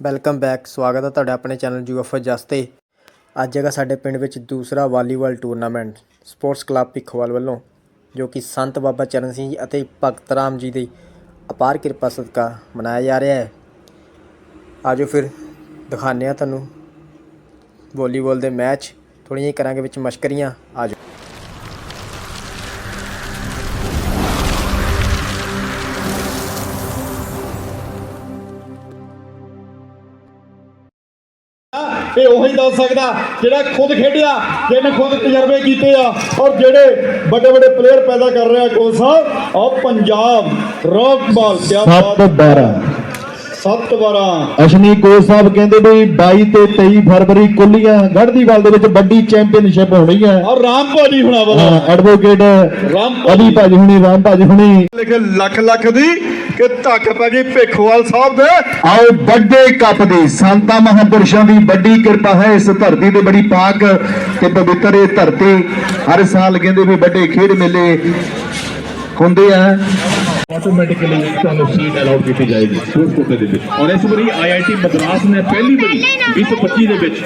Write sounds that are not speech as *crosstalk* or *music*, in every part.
Welcome back ਸਵਾਗਤ ਹੈ ਤੁਹਾਡਾ ਆਪਣੇ ਚੈਨਲ ਯੂਐਫਓ ਜਸ ਤੇ। ਅੱਜ ਹੈਗਾ ਸਾਡੇ ਪਿੰਡ ਵਿੱਚ ਦੂਸਰਾ volleyball tournament sports club Bhikhowal ਵੱਲੋਂ, ਜੋ ਕਿ ਸੰਤ ਬਾਬਾ ਚਰਨ ਸਿੰਘ ਜੀ ਅਤੇ ਭਗਤ ਰਾਮ ਜੀ ਦੀ ਅਪਾਰ ਕਿਰਪਾ ਸਦਕਾ ਮਨਾਇਆ ਜਾ ਰਿਹਾ ਹੈ। ਆਜੋ ਫਿਰ ਦਿਖਾਉਂਦੇ ਹਾਂ ਤੁਹਾਨੂੰ ਵਾਲੀਬਾਲ ਦੇ ਮੈਚ। ਥੋੜ੍ਹੀਆਂ ਜਿਹੀਆਂ ਕਰਾਂਗੇ ਵਿੱਚ ਮਸ਼ਕਰੀਆਂ। ਆਜੋ। ਇਹ ਉਹੀ ਦੱਸ ਸਕਦਾ ਜਿਹੜਾ ਖੁਦ ਖੇਡਿਆ, ਜਿਹਨੇ ਖੁਦ ਤਜਰਬੇ ਕੀਤੇ ਆ ਔਰ ਜਿਹੜੇ ਵੱਡੇ ਵੱਡੇ ਪਲੇਅਰ ਪੈਦਾ ਕਰ ਰਿਹਾ ਕੋਚ ਸਾਹਿਬ ਔਰ ਪੰਜਾਬ ਰੌਕ ਬਾਲ ਕਿਆ ਬਾਤ 7 12 ਸੱਤ ਵਾਰਾਂ ਅਸ਼ਨੀ ਕੋਚ ਸਾਹਿਬ ਕਹਿੰਦੇ ਵੀ 22 ਤੇ 23 ਫਰਵਰੀ ਕੁੱਲੀਆਂ ਗੜਦੀਵਾਲ ਦੇ ਵਿੱਚ ਵੱਡੀ ਚੈਂਪੀਅਨਸ਼ਿਪ ਹੋਣੀ ਹੈ। ਔਰ ਰਾਮ ਭਾਜੀ ਹੁਣਾ ਵਾ ਹਾਂ, ਐਡਵੋਕੇਟ ਰਾਮ ਅਲੀ ਭਾਜੀ ਹੁਣੀ ਰਾਮ ਭਾਜੀ ਹੁਣੀ। ਲਿਖੇ ਲੱਖ ਲੱਖ ਦੀ ਕਿ ਧੱਕ ਪੈ ਗਈ ਭੇਖੋਵਾਲ ਸਾਹਿਬ ਦੇ। ਆਓ ਵੱਡੇ ਕੱਪ ਦੀ ਸੰਤਾਂ ਮਹਾਂਪੁਰਸ਼ਾਂ ਦੀ ਵੱਡੀ ਕਿਰਪਾ ਹੈ। ਇਸ ਧਰਤੀ ਤੇ ਬੜੀ ਪਾਕ ਤੇ ਪਵਿੱਤਰ ਇਹ ਧਰਤੀ। ਹਰ ਸਾਲ ਕਹਿੰਦੇ ਵੀ ਵੱਡੇ ਖੇਡ ਮੇਲੇ ਹੁੰਦੇ ਆ। ਆਟੋਮੈਟਿਕਲੀ ਤੁਹਾਨੂੰ ਸੀਟ ਅਲਾਉਡ ਕੀਤੀ ਜਾਏਗੀ ਸਪੋਰਟਸ ਕੋਟੇ ਦੇ ਵਿੱਚ ਔਰ ਇਸ ਵਾਰੀ ਆਈਆਈਟੀ ਮਦਰਾਸ ਨੇ ਪਹਿਲੀ ਵਾਰੀ 2025 ਦੇ ਵਿੱਚ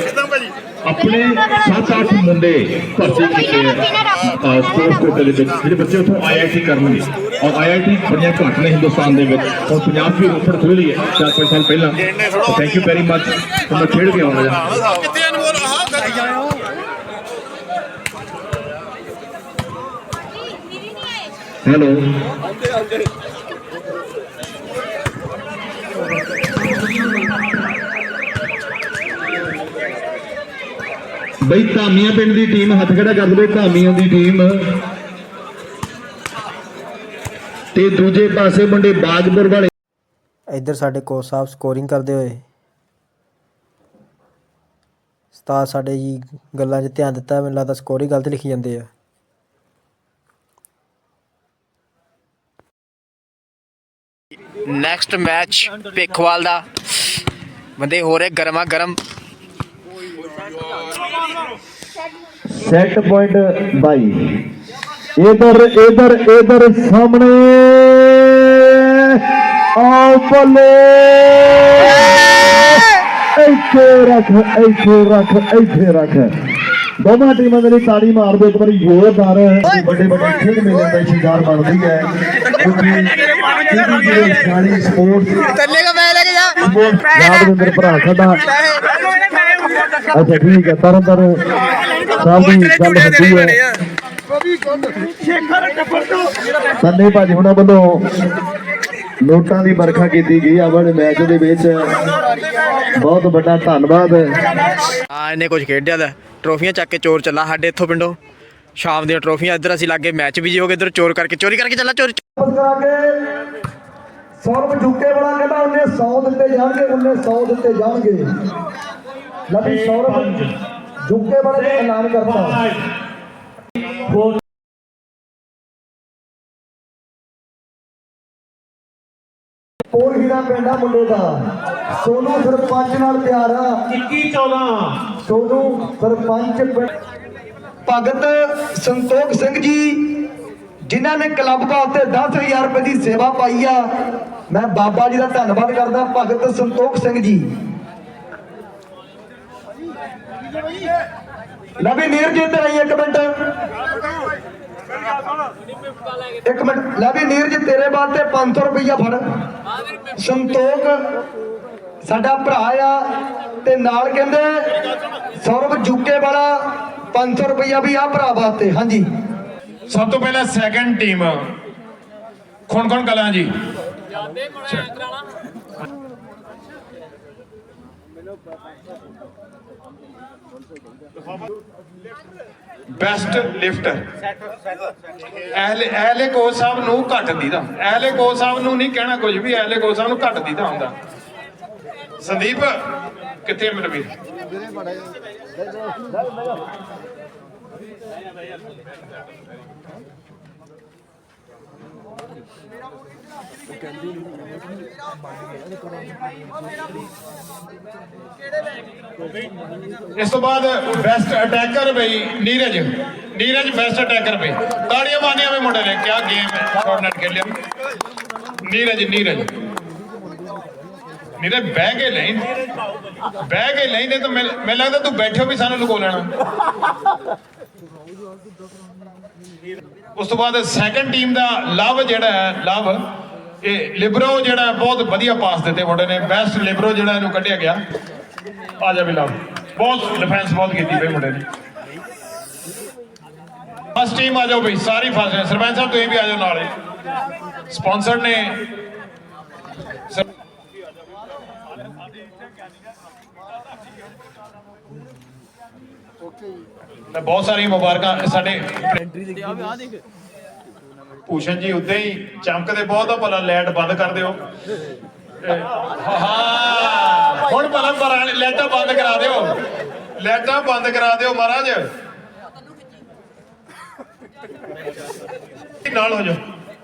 ਆਪਣੇ 7-8 ਮੁੰਡੇ ਭਰਤੀ ਕੀਤੇ ਆ ਸਪੋਰਟਸ ਕੋਟੇ ਦੇ ਵਿੱਚ ਜਿਹੜੇ ਬੱਚੇ ਉੱਥੋਂ ਆਈਆਈਟੀ ਕਰਨਗੇ ਔਰ ਆਈਆਈਟੀ ਬੜੀਆਂ ਘੱਟ ਨੇ ਹਿੰਦੁਸਤਾਨ ਦੇ ਵਿੱਚ ਹੁਣ ਪੰਜਾਬ ਵੀ ਰੋਪੜ ਖੁੱਲ੍ਹ ਲਈ ਹੈ 4-5 ਸਾਲ ਪਹਿਲਾਂ ਥੈਂਕ ਯੂ ਵੈਰੀ ਮੱਚ ਮੈਂ ਖੇਡ ਕੇ ਆਉਣਾ ਜੀ ਹੈਲੋ ਬਈ ਧਾਮੀਆਂ ਪਿੰਡ ਦੀ ਟੀਮ ਹੱਥ ਖੜਾ ਕਰ ਦੇਵੇ, ਧਾਮੀਆਂ ਦੀ ਟੀਮ ਤੇ ਦੂਜੇ ਪਾਸੇ ਮੁੰਡੇ ਬਾਗਪੁਰ ਵਾਲੇ। ਇੱਧਰ ਸਾਡੇ ਕੋਚ ਸਾਹਿਬ ਸਕੋਰਿੰਗ ਕਰਦੇ ਹੋਏ। ਉਸਤਾਦ ਸਾਡੇ ਜੀ ਗੱਲਾਂ 'ਚ ਧਿਆਨ ਦਿੱਤਾ, ਮੈਨੂੰ ਲੱਗਦਾ ਸਕੋਰ ਹੀ ਗਲਤ ਲਿਖੀ ਜਾਂਦੇ ਆ। ਨੈਕਸਟ ਮੈਚ ਭਿੱਖਵਾਲ ਦਾ। ਬੰਦੇ ਹੋ ਰਹੇ ਗਰਮਾ ਗਰਮ। ਸੈਟ ਪੁਆਇੰਟ 22 ਇਧਰ ਇਧਰ ਇਧਰ ਸਾਹਮਣੇ। ਆਓ ਬੱਲੇ! ਇੱਥੇ ਰੱਖ ਇੱਥੇ ਰੱਖ ਇੱਥੇ ਰੱਖ। ਦੋਵਾਂ ਟੀਮਾਂ ਦੇ ਲਈ ਤਾੜੀ ਮਾਰ ਦਿਓ ਇੱਕ ਵਾਰੀ ਜ਼ੋਰਦਾਰ ਵੱਡੇ ਵੱਡੇ ਖੇਡ ਮੇਲੇ ਦਾ ਸ਼ਿਕਾਰ ਬਣਦੀ ਹੈ। ਕਿਉਂਕਿ ਸਾਡੀ ਸਪੋਰਟਸ ਤੱਲੇ ਕਾ ਮੈਂ ਲੈ ਕੇ ਜਾ। ਸਪੋਰਟਸ ਯਾਦਵਿੰਦਰ ਭਰਾ ਸਾਡਾ ਅੱਛਾ ਠੀਕ ਹੈ ਤਰਨ ਤਰਨ ਸਾਹਿਬ ਦੀ ਗੱਲ ਹੁੰਦੀ ਹੈ। ਸੰਨੇ ਭਾਜੀ ਹੁਣਾਂ ਵੱਲੋਂ ਨੋਟਾਂ ਦੀ ਵਰਖਾ ਕੀਤੀ ਗਈ ਆ ਵਾਲੇ ਮੈਚ ਦੇ ਵਿੱਚ। ਬਹੁਤ ਵੱਡਾ ਧੰਨਵਾਦ। ਹਾਂ ਇਹਨੇ ਕੁਝ ਖੇਡਿਆ ਦਾ। ਟਰੋਫੀਆਂ ਚੱਕ ਕੇ ਚੋਰ ਚੱਲਾ ਸਾਡੇ ਇੱਥੋਂ ਪਿੰਡੋਂ। ਸ਼ਾਮ ਦੀਆਂ ਟਰੋਫੀਆਂ ਇੱਧਰ ਅਸੀਂ ਲਾਗੇ ਮੈਚ ਵੀ ਜੀਓਗੇ ਇੱਧਰ ਚੋਰ ਕਰਕੇ। ਚੋਰੀ ਕਰਕੇ ਚੱਲਾ ਚੋਰੀ। ਕਰਾ ਕੇ ਸੌਰਵ ਝੁੱਕੇ ਵਾਲਾ ਕਹਿੰਦਾ ਉਹਨੇ 100 ਦਿੱਤੇ ਜਾਣਗੇ ਉਹਨੇ 100 ਦਿੱਤੇ ਜਾਣਗੇ। ਲੱਭੀ ਸੌਰਵ ਝੁੱਕੇ ਨੇ ਐਲਾਨ ਕਰਤਾ। ਹੀਰਾ ਪਿੰਡਾ ਮੁੰਡੇ ਦਾ। ਸੋਨੂ ਸਰਪੰਚ ਨਾਲ ਪਿਆਰ ਆ। 21 14 ਸੋਨੂ ਸਰਪੰਚ ਭਗਤ ਸੰਤੋਖ ਸਿੰਘ ਜੀ ਜਿਨ੍ਹਾਂ ਨੇ ਕਲੱਬ ਵਾਸਤੇ 10000 ਰੁਪਏ ਦੀ ਸੇਵਾ ਪਾਈ ਆ। ਮੈਂ ਬਾਬਾ ਜੀ ਦਾ ਧੰਨਵਾਦ ਕਰਦਾ ਭਗਤ ਸੰਤੋਖ ਸਿੰਘ ਜੀ। ਲਵੀ ਨੀਰ ਜੀ ਇੱਧਰ ਆਈ ਇੱਕ ਮਿੰਟ। ਇੱਕ ਮਿੰਟ ਲਵੀ ਨੀਰ ਜੀ ਤੇਰੇ ਵਾਸਤੇ 500 ਰੁਪਈਆ ਫੜ। ਸੰਤੋਖ, ਸਾਡਾ ਭਰਾ ਆ, ਤੇ ਨਾਲ ਕਹਿੰਦੇ, ਸੌਰਵ ਜੁਕੇ ਵਾਲਾ 500 ਰੁਪਈਆ ਵੀ ਆ ਭਰਾ ਵਾਸਤੇ। ਹਾਂਜੀ। ਸਭ ਤੋਂ ਪਹਿਲਾਂ ਸੈਕੰਡ ਟੀਮ ਕੌਣ ਕੌਣ ਕਲਾਂ ਜੀ? ਬੈਸਟ ਲਿਫਟਰ ਐਹਲੇ ਐਹਲੇ ਕੋਚ ਸਾਹਿਬ ਨੂੰ ਘੱਟ ਦੀਦਾ। ਐਹਲੇ ਕੋਚ ਸਾਹਿਬ ਨੂੰ ਨਹੀਂ ਕਹਿਣਾ ਕੁਝ ਵੀ, ਐਹਲੇ ਕੋਚ ਸਾਹਿਬ ਨੂੰ ਘੱਟ ਦੀਦਾ ਹੁੰਦਾ। ਸੰਦੀਪ, ਕਿੱਥੇ ਮੇਰੇ ਵੀਰ? ਇਸ ਤੋਂ ਬਾਅਦ ਬੈਸਟ ਅਟੈਕਰ ਬਈ ਨੀਰਜ। ਨੀਰਜ ਬੈਸਟ ਅਟੈਕਰ ਬਈ। ਤਾੜੀਆਂ ਮਾਰਨੀਆਂ ਵੀ ਮੁੰਡੇ ਨੇ। ਕਿਆ ਗੇਮ ਹੈ। ਸ਼ਾਰਟ ਖੇਲਿਆ ਨੀਰਜ ਨੀਰਜ। ਮੇਰੇ ਬਹਿ ਕੇ ਲਈ ਬਹਿ ਕੇ ਲਈ ਨਹੀਂ ਤਾਂ ਮੈਨੂੰ ਮੈਨੂੰ ਲੱਗਦਾ ਤੂੰ ਬੈਠੋ ਵੀ ਸਾਨੂੰ ਲੁਕੋ ਲੈਣਾ। ਉਸ ਤੋਂ ਬਾਅਦ ਸੈਕੰਡ ਟੀਮ ਦਾ ਲਵ ਜਿਹੜਾ ਹੈ, ਲਵ, ਇਹ ਲਿਬਰੋ ਜਿਹੜਾ ਬਹੁਤ ਵਧੀਆ ਪਾਸ ਦਿੱਤੇ ਮੁੰਡੇ ਨੇ। ਬੈਸਟ ਲਿਬਰੋ ਜਿਹੜਾ ਇਹਨੂੰ ਕੱਢਿਆ ਗਿਆ। ਆ ਜਾ ਵੀ ਲਵ। ਬਹੁਤ ਡਿਫੈਂਸ ਬਹੁਤ ਕੀਤੀ ਬਈ ਮੁੰਡੇ ਨੇ। ਫਸਟ ਟੀਮ ਆ ਜਾਓ ਬਈ, ਸਾਰੀ ਫਸਟ ਸਰਪੰਚ ਸਾਹਿਬ, ਤੁਸੀਂ ਵੀ ਆ ਜਾਓ ਨਾਲੇ। ਸਪਾਂਸਰ ਨੇ। ਤਾਂ ਬਹੁਤ ਸਾਰੀਆਂ ਮੁਬਾਰਕਾਂ ਸਾਡੇ ਭੂਸ਼ਣ ਜੀ ਉਦਾਂ ਹੀ ਚਮਕਦੇ ਬਹੁਤ ਆ ਭਲਾ ਲਾਈਟ ਬੰਦ ਕਰ ਦਿਓ। ਹਾਂ ਹੁਣ ਭਲਾ ਭਰਾ ਲਾਈਟਾਂ ਬੰਦ ਕਰਾ ਦਿਓ। ਲਾਈਟਾਂ ਬੰਦ ਕਰਾ ਦਿਓ ਮਹਾਰਾਜ। ਨਾਲ ਹੋ ਜਾਓ।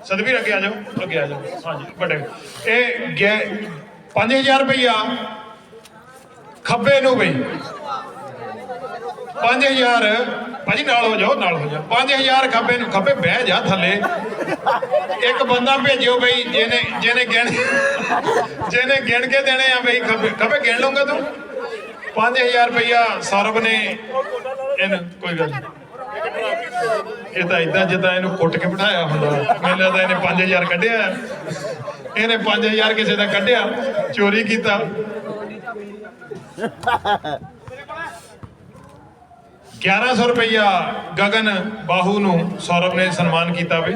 ਸਦਵੀਰ ਅੱਗੇ ਆ ਜਾਓ। ਅੱਗੇ ਆ ਜਾਓ। ਹਾਂਜੀ ਵੱਡੇ। ਇਹ 5000 ਰੁਪਈਆ। ਖੱਬੇ ਨੂੰ ਬਈ। 5000 ਭਾਜੀ ਨਾਲ ਹੋ ਜਾਓ, ਨਾਲ ਹੋ ਜਾਓ। 5000 ਖੱਬੇ ਨੂੰ, ਖੱਬੇ ਬਹਿ ਜਾ ਥੱਲੇ। ਇੱਕ ਬੰਦਾ ਭੇਜਿਓ ਬਈ, ਜਿਹਨੇ ਜਿਹਨੇ ਗਿਣ ਜਿਹਨੇ ਗਿਣ ਕੇ ਦੇਣੇ ਆ ਬਈ, ਖੱਬੇ ਖੱਬੇ ਗਿਣ ਲਊਗਾ ਤੂੰ? 5000 ਰੁਪਈਆ ਸੌਰਵ ਨੇ ਇਹਨੂੰ, ਕੋਈ ਗੱਲ ਇਹ ਤਾਂ ਇਦਾਂ ਜਿੱਦਾਂ ਇਹਨੂੰ ਕੁੱਟ ਕੇ ਬਿਠਾਇਆ ਹੁੰਦਾ। ਮੈਨੂੰ ਲੱਗਦਾ ਇਹਨੇ 5000 ਕੱਢਿਆ। ਹੈ। ਇਹਨੇ 5000 ਕਿਸੇ ਦਾ ਕੱਢਿਆ, ਚੋਰੀ ਕੀਤਾ। ਗਿਆਰਾਂ ਸੌ ਰੁਪਇਆ ਗਗਨ ਬਾਹੂ ਨੂੰ ਸੌਰਵ ਨੇ ਸਨਮਾਨ ਕੀਤਾ ਵੇ।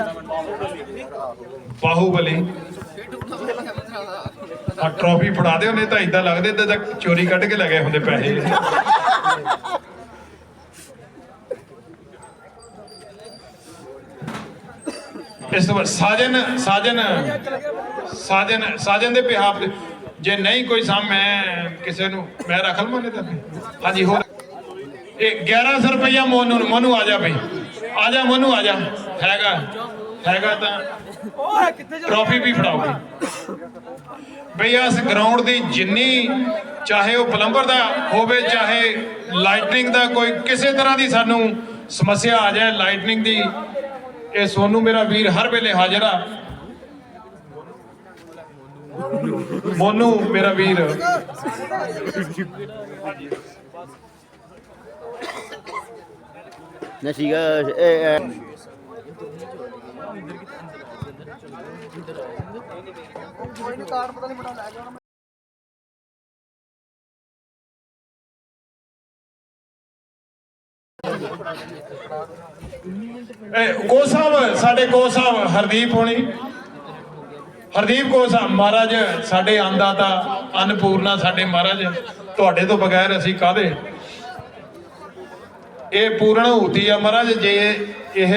ਬਾਹੂਬਲੀ। ਆ ਟਰੋਫੀ ਫੜਾ ਦਿਓ, ਨਹੀਂ ਤਾਂ ਇਦਾਂ ਲੱਗਦੇ ਤੇ ਤਾਂ ਚੋਰੀ ਕੱਢ ਕੇ ਲਗੇ ਹੁੰਦੇ ਪੈਸੇ। ਇਸ ਤੋਂ ਬਾਅਦ ਸਾਜਨ ਸਾਜਨ ਸਾਜਨ ਸਾਜਨ ਦੇ ਬਿਹਾਫ ਜੇ ਨਹੀਂ ਕੋਈ ਸਾਮ ਮੈਂ ਕਿਸੇ ਨੂੰ ਮੈਂ ਰੱਖ ਲਵਾਂ ਤਾਂ। ਹਾਂਜੀ, ਹੋਰ। ਇਹ 1100 ਰੁਪਇਆ ਮੋਨੂ ਨੂੰ ਮੋਨੂ ਆ ਜਾ ਬਈ। ਆ ਜਾ ਮੋਨੂ ਆ ਜਾ। ਹੈਗਾ ਹੈਗਾ ਤਾਂ ਟਰੋਫੀ ਵੀ ਫੜਾਓਗੇ ਬਈ। ਇਸ ਗਰਾਊਂਡ ਦੀ ਜਿੰਨੀ ਚਾਹੇ ਉਹ ਪਲੰਬਰ ਦਾ ਹੋਵੇ ਚਾਹੇ ਲਾਈਟਨਿੰਗ ਦਾ ਕੋਈ ਕਿਸੇ ਤਰ੍ਹਾਂ ਦੀ ਸਾਨੂੰ ਸਮੱਸਿਆ ਆ ਜਾਏ ਲਾਈਟਨਿੰਗ ਦੀ ਇਹ ਸੋਨੂ ਮੇਰਾ ਵੀਰ ਹਰ ਵੇਲੇ ਹਾਜ਼ਰ ਆ। ਮੋਨੂ ਮੇਰਾ ਵੀਰ। ਨਸੀਗਾ ਇਹ ਇਹ- ਇਹ ਕੋ ਸਾਹਿਬ, ਸਾਡੇ ਕੋ ਸਾਹਿਬ ਹਰਦੀਪ ਹੋਣੀ। ਹਰਦੀਪ ਕੋ ਸਾਹਿਬ, ਮਹਾਰਾਜ ਸਾਡੇ ਅੰਨਦਾਤਾ, ਅਨਪੂਰਨਾ ਸਾਡੇ ਮਹਾਰਾਜ। ਤੁਹਾਡੇ ਤੋਂ ਬਗੈਰ ਅਸੀਂ ਕਾਦੇ ਇਹ ਪੂਰਨ ਹੂਤੀ ਆ ਮਹਾਰਾਜ, ਜੇ ਇਹ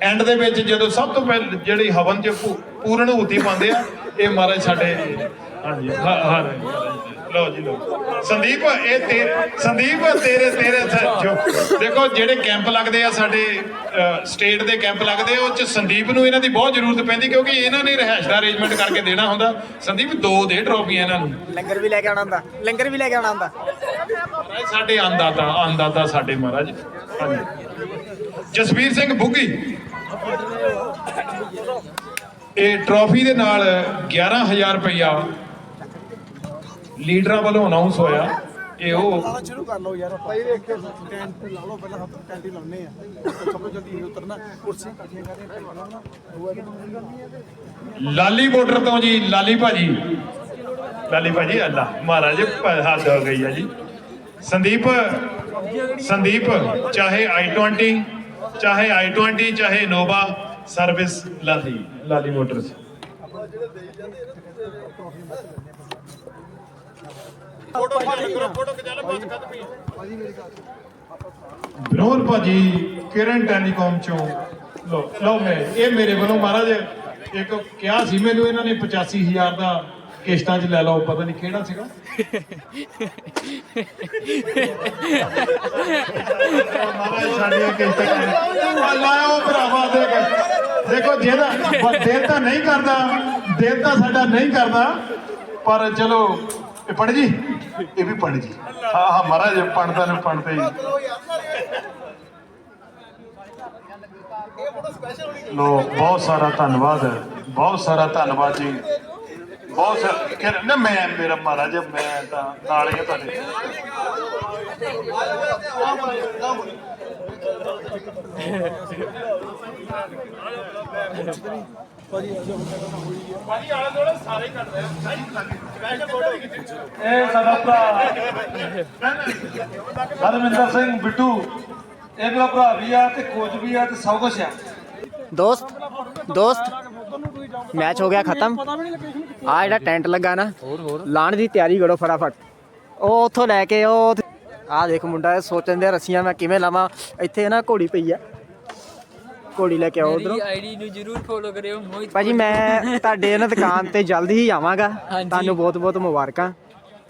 ਐਂਡ ਦੇ ਵਿੱਚ ਜਦੋਂ ਸਭ ਤੋਂ ਪਹਿਲ, ਜਿਹੜੀ ਹਵਨ ਚ ਪੂ- ਪੂਰਨ ਹੂਤੀ ਪਾਉਂਦੇ ਆ, ਇਹ ਮਹਾਰਾਜ ਸਾਡੇ ਹਾਂਜੀ, ਹਾਂ ਹਾਂ ਲਓ ਜੀ ਲਓ। ਸੰਦੀਪ ਇਹ ਤੇ ਸੰਦੀਪ ਤੇਰੇ ਤੇਰੇ ਸੱਚੋ ਦੇਖੋ ਜਿਹੜੇ ਕੈਂਪ ਲੱਗਦੇ ਆ ਸਾਡੇ ਸਟੇਟ ਦੇ ਕੈਂਪ ਲੱਗਦੇ ਆ ਉਹ ਚ ਸੰਦੀਪ ਨੂੰ ਇਹਨਾਂ ਦੀ ਬਹੁਤ ਜ਼ਰੂਰਤ ਪੈਂਦੀ ਕਿਉਂਕਿ ਇਹਨਾਂ ਨੇ ਰਹਿائش ਦਾ ਅਰੇਂਜਮੈਂਟ ਕਰਕੇ ਦੇਣਾ ਹੁੰਦਾ। ਸੰਦੀਪ ਦੋ ਦੇ ਟਰੋਫੀਆਂ ਇਹਨਾਂ ਨੂੰ। ਲੰਗਰ ਵੀ ਲੈ ਕੇ ਆਉਣਾ ਹੁੰਦਾ। ਲੰਗਰ ਵੀ ਲੈ ਕੇ ਆਉਣਾ ਹੁੰਦਾ। ਸਾਡੇ ਆਂਦਾਤਾ ਆਂਦਾਤਾ ਸਾਡੇ ਮਹਾਰਾਜ। ਜਸਵੀਰ ਸਿੰਘ ਬੁੱਗੀ। ਇਹ ਟਰੋਫੀ ਦੇ ਨਾਲ 11000 ਰੁਪਇਆ ਲੀਡਰਾਂ ਵੱਲੋਂ ਅਨਾਉਂਸ ਹੋਇਆ ਇਹ ਉਹ ਸ਼ੁਰੂ ਕਰ ਲਓ ਯਾਰ ਭਾਈ ਵੇਖਿਓ ਟੈਂਟ ਲਾ ਲਓ ਪਹਿਲਾਂ ਹੱਥ ਟੈਂਟ ਹੀ ਲਾਉਣੇ ਆ ਸਭ ਤੋਂ ਜਲਦੀ ਉਤਰਨਾ ਕੁਰਸੀ ਇਕੱਠੀਆਂ ਕਰਨੀਆਂ ਲਾਲੀ ਬਾਰਡਰ ਤੋਂ ਜੀ ਲਾਲੀ ਭਾਜੀ। ਲਾਲੀ ਭਾਜੀ ਅੱਲਾ ਮਹਾਰਾਜ ਹੱਦ ਹੋ ਗਈ ਹੈ ਜੀ। ਸੰਦੀਪ ਸੰਦੀਪ ਚਾਹੇ i20 ਚਾਹੇ i20 ਚਾਹੇ Nova service Lali Lali motors photo ਕਰੋ ਫੋਟੋ ਖਿਚਾ ਬਾਤ ਖਤਮ ਹੀ ਵਿਨੋਦ ਭਾਜੀ ਕਿਰਨ ਟੈਲੀਕਾਮ ਚੋਂ। ਲੋ ਲੋ ਮੈਂ ਇਹ ਮੇਰੇ ਵੱਲੋਂ ਮਹਾਰਾਜ ਇੱਕ ਕਿਹਾ ਸੀ ਮੈਨੂੰ ਇਹਨਾਂ ਨੇ 85000 ਦਾ ਕਿਸ਼ਤਾਂ 'ਚ ਲੈ ਲਓ ਪਤਾ ਨਹੀਂ ਕਿਹੜਾ ਸੀਗਾ। ਮਹਾਰਾਜ ਸਾਡੀਆਂ ਕਿਸ਼ਤਾਂ ਲਾਓ। ਭਰਾਵਾ ਦੇਖ ਦੇਖੋ ਜਿਹਦਾ ਦਿਲ ਤਾਂ ਨਹੀਂ ਕਰਦਾ ਦਿਲ ਤਾਂ ਸਾਡਾ ਨਹੀਂ ਕਰਦਾ ਪਰ ਚਲੋ ਇਹ ਪੜ ਜੀ ਇਹ ਵੀ ਪੜ ਜੀ। ਹਾਂ ਹਾਂ, ਮਹਾਰਾਜ ਪੜਦਾ ਨੇ ਪੜਦੇ ਹੀ ਲੋ, ਬਹੁਤ ਸਾਰਾ ਧੰਨਵਾਦ ਬਹੁਤ ਸਾਰਾ ਧੰਨਵਾਦ ਜੀ। ਬਹੁਤ ਸਾਰਾ ਕਹਿੰਦਾ ਨਾ ਮੈਂ, ਮੇਰਾ ਮਹਾਰਾਜ, ਮੈਂ ਤਾਂ ਨਾਲ ਹੀ ਆ ਤੁਹਾਡੇ। ਇਹ ਸਾਡਾ ਭਰਾ। ਹਰਮਿੰਦਰ ਸਿੰਘ ਬਿੱਟੂ। ਇਹ ਮੇਰਾ ਭਰਾ ਵੀ ਆ ਤੇ ਕੋਚ ਵੀ ਆ ਤੇ ਸਭ ਕੁਝ ਆ। ਦੋਸਤ ਦੋਸਤ ਮੈਚ ਹੋ ਗਿਆ ਖਤਮ। ਆ ਜਿਹੜਾ ਟੈਂਟ ਲੱਗਾ ਨਾ ਲਾਣ ਦੀ ਤਿਆਰੀ ਕਰੋ ਫਟਾਫਟ। ਉਹ ਉੱਥੋਂ ਲੈ ਕੇ ਉਹ ਆ ਦੇਖ ਮੁੰਡਾ ਇਹ ਸੋਚਣ ਦੇ ਰੱਸੀਆਂ ਮੈਂ ਕਿਵੇਂ ਲਾਵਾਂ। ਇੱਥੇ ਨਾ ਘੋੜੀ ਪਈ ਆ। ਘੋੜੀ ਲੈ ਕੇ ਆਓ ਉਧਰੋਂ। ਆਈਡੀ ਨੂੰ ਜਰੂਰ ਫੋਲੋ ਕਰਿਓ ਮੋਹਿਤ ਭਾਜੀ ਮੈਂ ਤੁਹਾਡੇ ਇਹਨਾਂ ਦੁਕਾਨ ਤੇ ਜਲਦੀ ਹੀ ਆਵਾਂਗਾ। ਹਾਂਜੀ। ਤੁਹਾਨੂੰ ਬਹੁਤ ਬਹੁਤ ਮੁਬਾਰਕਾਂ।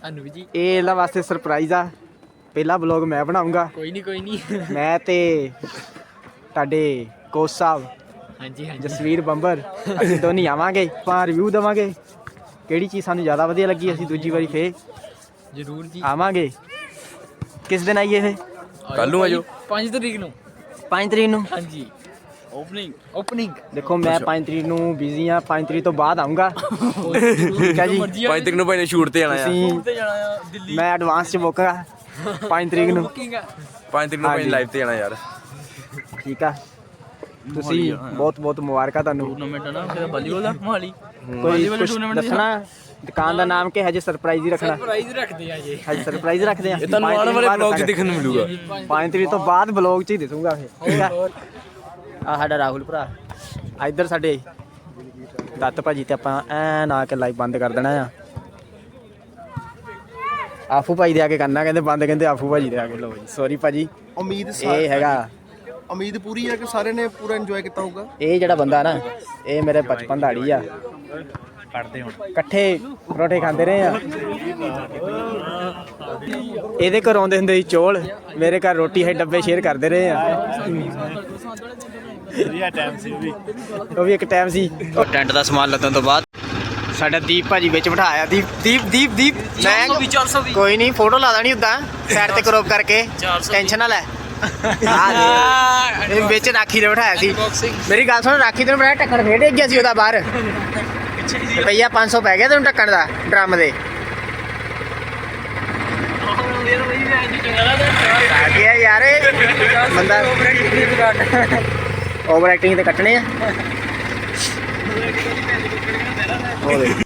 ਅਨੂ ਜੀ। ਇਹ ਇਹਨਾਂ ਵਾਸਤੇ ਸਰਪ੍ਰਾਈਜ਼ ਆ। ਪਹਿਲਾ ਵਲੌਗ ਮੈਂ ਬਣਾਉਂਗਾ। ਕੋਈ ਨਹੀਂ ਕੋਈ ਨਹੀਂ ਮੈਂ ਤੇ ਤੁਹਾਡੇ ਕੋਚ ਸਾਹਿਬ ਹਾਂਜੀ ਹਾਂਜੀ। ਜਸਵੀਰ ਬੰਬਰ ਅਸੀਂ ਦੋਨੀ ਆਵਾਂਗੇ ਆਪਾਂ ਰਿਵਿਊ ਦੇਵਾਂਗੇ। ਕਿਹੜੀ ਚੀਜ਼ ਸਾਨੂੰ ਜ਼ਿਆਦਾ ਵਧੀਆ ਲੱਗੀ ਅਸੀਂ ਦੂਜੀ ਵਾਰੀ ਫੇਰ ਜਰੂਰ ਜੀ। ਆਵਾਂਗੇ। ਕਿਸ ਦਿਨ ਆਈਏ ਫੇ ਕੱਲ ਨੂੰ ਆਜੋ 5 ਤਰੀਕ ਨੂੰ। 5 ਤਰੀਕ ਨੂੰ? ਹਾਂਜੀ। ਓਪਨਿੰਗ ਓਪਨਿੰਗ ਦੇਖੋ ਮੈਂ 5 ਤਰੀਕ ਨੂੰ ਬਿਜ਼ੀ ਆ 5 ਤਰੀਕ ਤੋਂ ਬਾਅਦ ਆਉਂਗਾ *laughs* ਠੀਕ ਹੈ ਜੀ। ਪੰਜ ਤਰੀਕ ਨੂੰ ਭਾਈ ਨੇ ਸ਼ੂਟ ਤੇ ਤੁਸੀਂ ਤੇ ਜਾਣਾ ਆ ਦਿੱਲੀ। ਮੈਂ ਐਡਵਾਂਸ ਚ ਬੁੱਕਾ 5 ਤਰੀਕ ਨੂੰ। ਬੁਕਿੰਗ ਆ। ਪੰਜ ਤਰੀਕ ਨੂੰ ਭਾਈ ਲਾਈਵ ਤੇ ਜਾਣਾ ਯਾਰ। ਠੀਕ ਆ। ਤੁਸੀਂ ਬਹੁਤ ਬਹੁਤ ਮੁਬਾਰਕਾਂ ਤੁਹਾਨੂੰ। ਟੂਰਨਾਮੈਂਟ ਆ ਨਾ ਫਿਰ ਵਾਲੀਬਾਲ ਦਾ ਮੋਹਾਲੀ। ਕੋਈ ਦੀ ਦੱਸਣਾ ਦੁਕਾਨ ਦਾ ਨਾਮ ਕਿ ਹਜੇ ਸਰਪ੍ਰਾਈਜ਼ ਹੀ ਰੱਖਣਾ। ਪ੍ਰਾਈਜ਼ ਰੱਖਦੇ ਆ ਜੀ। ਹਜੇ ਸਰਪ੍ਰਾਈਜ਼ ਰੱਖਦੇ ਆ। ਇਹ ਤੁਹਾਨੂੰ ਆਉਣ ਵਾਲੇ ਵਲੌਗ 'ਚ ਦੇਖਣ ਨੂੰ ਮਿਲੂਗਾ। 5 ਤਰੀਕ ਤੋਂ ਬਾਅਦ ਬਲੌਗ 'ਚ ਹੀ ਦਿਸੂਗਾ ਫਿਰ। ਠੀਕ ਆ? ਆ ਸਾਡਾ ਰਾਹੁਲ ਭਰਾ। ਆ ਇੱਧਰ ਸਾਡੇ ਦੱਤ ਭਾਜੀ ਤੇ ਆਪਾਂ ਐਨ ਆ ਕੇ ਲਾਈਵ ਬੰਦ ਕਰ ਦੇਣਾ ਆ। ਆਫੂ ਭਾਈ ਦੇ ਆ ਕੇ ਕਰਨਾ ਕਹਿੰਦੇ ਬੰਦ ਕਹਿੰਦੇ ਆਫੂ ਭਾਜੀ ਦੇ ਆ ਕੇ। ਲੋ ਜੀ ਸੌਰੀ ਭਾਜੀ। ਉਮੀਦ ਇਹ ਹੈਗਾ। ਉਮੀਦ ਪੂਰੀ ਹੈ ਕਿ ਸਾਰਿਆਂ ਨੇ ਪੂਰਾ ਇੰਜੋਏ ਕੀਤਾ ਹੋਊਗਾ। ਇਹ ਜਿਹੜਾ ਬੰਦਾ ਨਾ ਇਹ ਮੇਰੇ ਬਚਪਨ ਦਾ ਢਾੜੀ ਆ। ਪੜਦੇ ਹੁਣ। ਇਕੱਠੇ ਪਰੋਠੇ ਖਾਂਦੇ ਰਹੇ ਆ। ਇਹਦੇ ਘਰ ਆਉਂਦੇ ਹੁੰਦੇ ਸੀ ਚੋਲ ਮੇਰੇ ਘਰ ਰੋਟੀ ਹੈ ਡੱਬੇ ਸ਼ੇਅਰ ਕਰਦੇ ਰਹੇ ਆ। ਵਧੀਆ ਟਾਈਮ ਸੀ ਉਹ ਵੀ। ਉਹ ਵੀ ਇੱਕ ਟਾਈਮ ਸੀ। ਉਹ ਟੈਂਟ ਦਾ ਸਮਾਨ ਲੱਦਣ ਤੋਂ ਬਾਅਦ ਸਾਡਾ ਦੀਪ ਭਾਜੀ ਵਿੱਚ ਬਿਠਾਇਆ। ਦੀਪ ਦੀਪ ਦੀਪ ਦੀਪ ਮੈਂ 400 ਵੀ 400 ਵੀ। ਕੋਈ ਨਹੀਂ ਫੋਟੋ ਲਾ ਦੇਣੀ ਉਦਾਂ ਸਾਈਡ ਤੇ ਕਰੋਪ ਕਰਕੇ। 400 ਟੈਨਸ਼ਨ ਨਾ ਲੈ। ਆ ਦੇ। *laughs* ਵਿੱਚ ਰਾਖੀ ਦੇ ਬਿਠਾਇਆ ਸੀ। ਮੇਰੀ ਗੱਲ ਸੁਣ ਰਾਖੀ ਤੇ ਬੜਾ ਢੱਕਣ ਫੇੜ ਗਿਆ ਸੀ ਉਹਦਾ ਬਾਹਰ। ਰੁਪਈਆ 500 ਪੈ ਗਿਆ ਤੈਨੂੰ ਢੱਕਣ ਦਾ ਡਰਮ ਦੇ। ਆ ਗਿਆ ਯਾਰ ਬੰਦਾ ਓਵਰ ਐਕਟਿੰਗ ਤੇ ਕੱਟਣੇ ਆ। ਉਹ ਦੇਖ